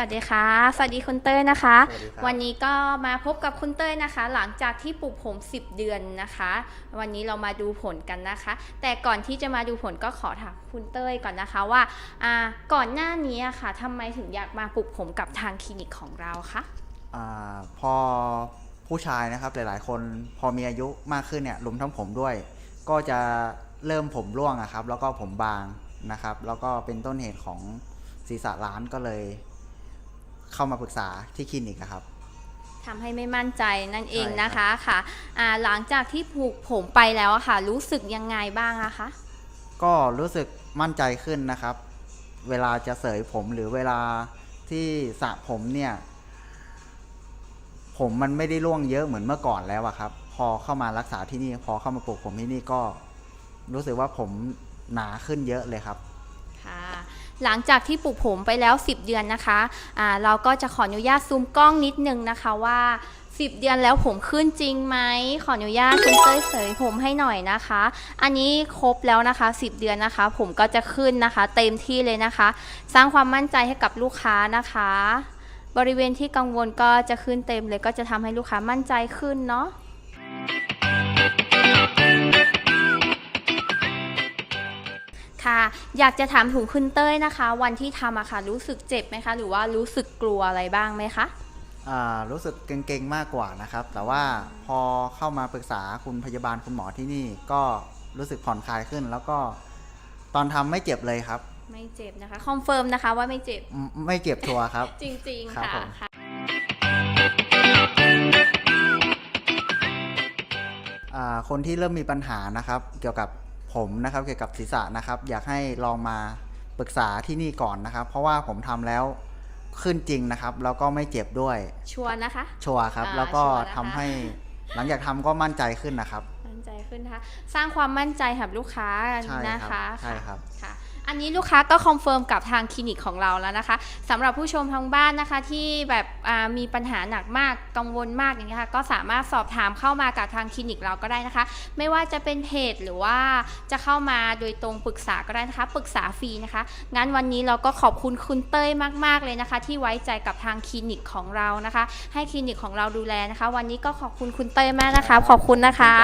วัสดีค่ะ สวัสดีคุณเต้ยนะคะสวัสดีครับวันนี้ก็มาพบกับคุณเต้ยนะคะ หลังจากที่ปลูกผม 10 เดือนนะคะ วันนี้เรามาดูผลกันนะคะ แต่ก่อนที่จะมาดูผลก็ขอถามคุณเต้ยก่อนนะคะว่าอ่าก่อนหน้านี้อะค่ะทำไมถึงอยากมาปลูกผมกับทางคลินิกของเราคะอาพอผู้ชายนะครับหลาย ๆ คนพอมีอายุมากขึ้นเนี่ยรวมทั้งผมด้วย ก็จะเริ่มผมร่วงอะครับ แล้วก็ผมบางนะครับ แล้วก็เป็นต้นเหตุของศีรษะล้านก็เลย เข้ามาปรึกษาที่คลินิกอะครับ ทำให้ไม่มั่นใจนั่นเองใช่ครับนะคะค่ะอ่าหลังจากที่ปลูกผมไปแล้วอะค่ะ รู้สึกยังไงบ้างอะคะ ก็รู้สึกมั่นใจขึ้นนะครับ เวลาจะเสยผมหรือเวลาที่สระผมเนี่ย ผมมันไม่ได้ร่วงเยอะเหมือนเมื่อก่อนแล้วอะครับ พอเข้ามารักษาที่นี่ พอเข้ามาปลูกผมที่นี่ก็ รู้สึกว่าผมหนาขึ้นเยอะเลยครับค่ะ หลังจากที่ปลูกผมไปแล้ว 10 เดือนนะคะอ่าเราก็จะขออนุญาตซูมกล้องนิดนึงนะคะว่า 10 เดือนแล้วผมขึ้นจริงไหมขออนุญาตคุณเต้ยเสยผมให้หน่อยนะคะ อันนี้ครบแล้วนะคะ 10 เดือนนะคะ ผมก็จะขึ้นนะคะ เต็มที่เลยนะคะ สร้างความมั่นใจให้กับลูกค้านะคะ บริเวณที่กังวลก็จะขึ้นเต็มเลยก็จะทำให้ลูกค้ามั่นใจขึ้นเนาะ อยากจะถามถึงคุณเต้ยนะคะ วันที่ทำอะค่ะ รู้สึกเจ็บไหมคะ หรือว่ารู้สึกกลัวอะไรบ้างไหมคะ อ่ารู้สึกเกรงๆมากกว่านะครับ แต่ว่าพอเข้ามาปรึกษาคุณพยาบาลคุณหมอที่นี่ ก็รู้สึกผ่อนคลายขึ้น แล้วก็ตอนทำไม่เจ็บเลยครับไม่เจ็บนะคะ คอนเฟิร์มนะคะว่าไม่เจ็บไม่ไม่เจ็บชัวร์ครับ จริง ๆ ครับค่ะผม ค่ะ อ่าคนที่เริ่มมีปัญหานะครับ เกี่ยวกับ ผมนะครับเกี่ยวกับศีรษะนะครับ อยากให้ลองมาปรึกษาที่นี่ก่อนนะครับ เพราะว่าผมทำแล้วขึ้นจริงนะครับ แล้วก็ไม่เจ็บด้วย ชัวร์นะคะ ชัวร์ครับอ่าแล้วก็ชัวร์นะคะทำให้หลังจากทำก็มั่นใจขึ้นนะครับ มั่นใจขึ้นนะคะสร้างความมั่นใจให้กับลูกค้าใช่นะครัคะบใช่ครับค่ะ อันนี้ลูกค้าก็คอนเฟิร์มกับทางคลินิกของเราแล้วนะคะสำหรับผู้ชมทางบ้านนะคะที่แบบอ่ามีปัญหาหนักมากกังวลมากอย่างเงี้ยค่ะก็สามารถสอบถามเข้ามากับทางคลินิกเราก็ได้นะคะ ไม่ว่าจะเป็นเพจหรือว่าจะเข้ามาโดยตรงปรึกษาก็ได้นะคะ ปรึกษาฟรีนะคะ งั้นวันนี้เราก็ขอบคุณคุณเต้ยมาก ๆเลยนะคะ ที่ไว้ใจกับทางคลินิกของเรานะคะ ให้คลินิกของเราดูแลนะคะ วันนี้ก็ขอบคุณคุณเต้ยมากนะคะ ขอบคุณนะคะ